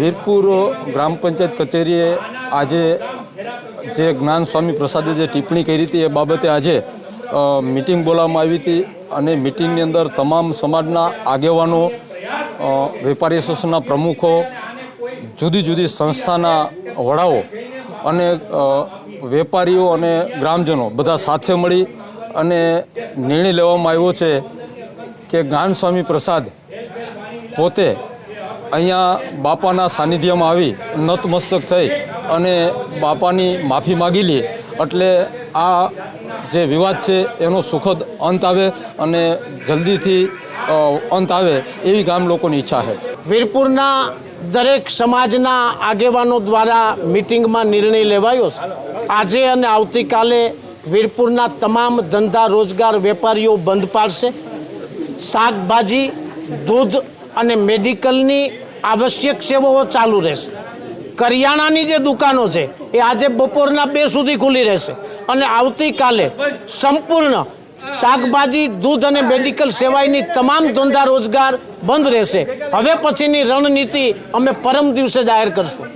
વીરપુર ગ્રામ પંચાયત કચેરીએ આજે જે જ્ઞાન સ્વામી પ્રસાદે જે ટિપ્પણી કરી હતી એ બાબતે આજે મિટિંગ બોલાવવામાં આવી હતી અને મિટિંગની અંદર તમામ સમાજના આગેવાનો વેપારી એસોસિએશનના પ્રમુખો, જુદી જુદી સંસ્થાના વડાઓ અને વેપારીઓ અને ગ્રામજનો બધા સાથે મળી અને નિર્ણય લેવામાં આવ્યો છે કે જ્ઞાન સ્વામી પ્રસાદ પોતે અહીંયા બાપાના સાનિધ્યમાં આવી નતમસ્તક થઈ અને બાપાની માફી માગી લે એટલે આ જે વિવાદ છે એનો સુખદ અંત આવે અને જલ્દીથી અંત આવે એવી ગામ લોકોની ઈચ્છા છે. વીરપુરના દરેક સમાજના આગેવાનો દ્વારા મિટિંગમાં નિર્ણય લેવાયો છે. આજે અને આવતીકાલે વીરપુરના તમામ ધંધા રોજગાર વેપારીઓ બંધ પાડશે. શાકભાજી, દૂધ અને મેડિકલની આવશ્યક સેવાઓ ચાલુ રહેશે. કરિયાણાની જે દુકાનો છે, એ આજે બપોરના બે સુધી ખુલ્લી રહેશે. અને આવતીકાલે સંપૂર્ણ શાકભાજી, દૂધ અને મેડિકલ સેવાઈની તમામ ધંધા રોજગાર બંધ રહેશે. હવે પછીની રણનીતિ અમે પરમ દિવસે જાહેર કરશું.